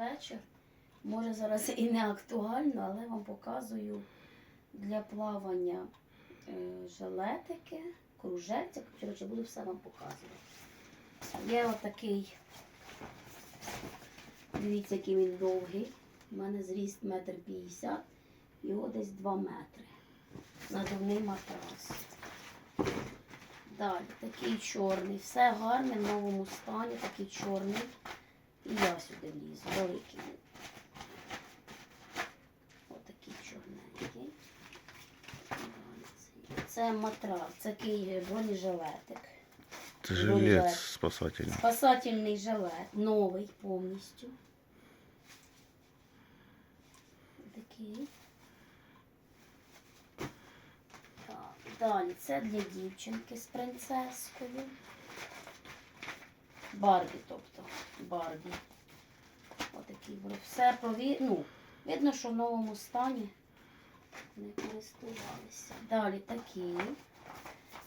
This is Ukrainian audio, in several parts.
вечір. Може зараз і не актуально, але вам показую для плавання е, жилетики, кружельця. Коротше, буду все вам показувати. Є отакий, дивіться, який він довгий. У мене зріст метр п'ятдесят, його десь 2 метри. Надувний матрас. Далі такий чорний. Все гарне в новому стані, такий чорний. І я сюди влізу, великий. Отакий чорненький. Це матрас, це такий бронежилетик. Це Жилет. жилет спасательний. Спасательний жилет, новий повністю. Такий. Так, далі це для дівчинки з принцескою. Барбі, тобто Барбі. Отакий був. Все прові... ну, видно, що в новому стані не користувалися. Далі такий.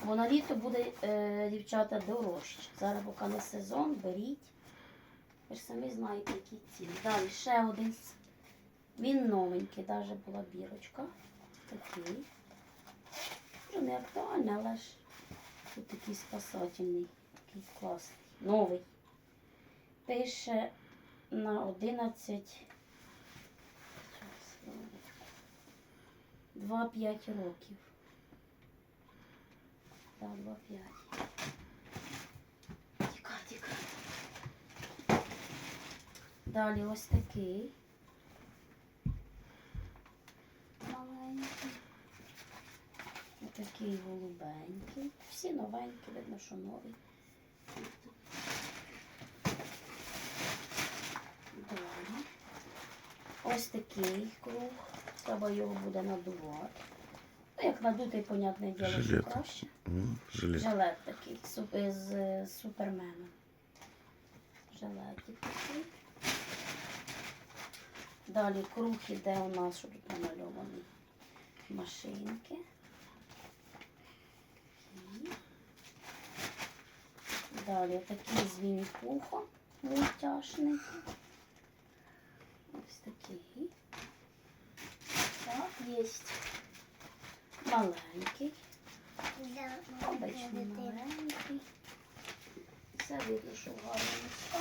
Бо на літо буде, е, дівчата, дорожче. Зараз поки не сезон, беріть. Ви ж самі знаєте, які ціни. Далі ще один. Він новенький, навіть була бірочка. Такий. Вже не актуальний, але ж тут такий спасательний, такий класний. Новий. Пише на 11. 2-5 років. Так, 2-5. Тікай, тікай. Далі ось такий. Маленький. Ось такий голубенький. Всі новенькі, видно, що нові. Далі. Ось такий круг. Треба його буде надувати. Ну, як надутий, понятне діло, що Жилет. краще. М, Жилет. Жилет такий суп- з е, суперменом. Жилетик такий. Далі круг іде у нас, що тут намальовані машинки. Такі. Далі такий з Вінні-Пухом мультяшний. Ось такий. Так, є маленький. Обичний маленький. Все видно, що в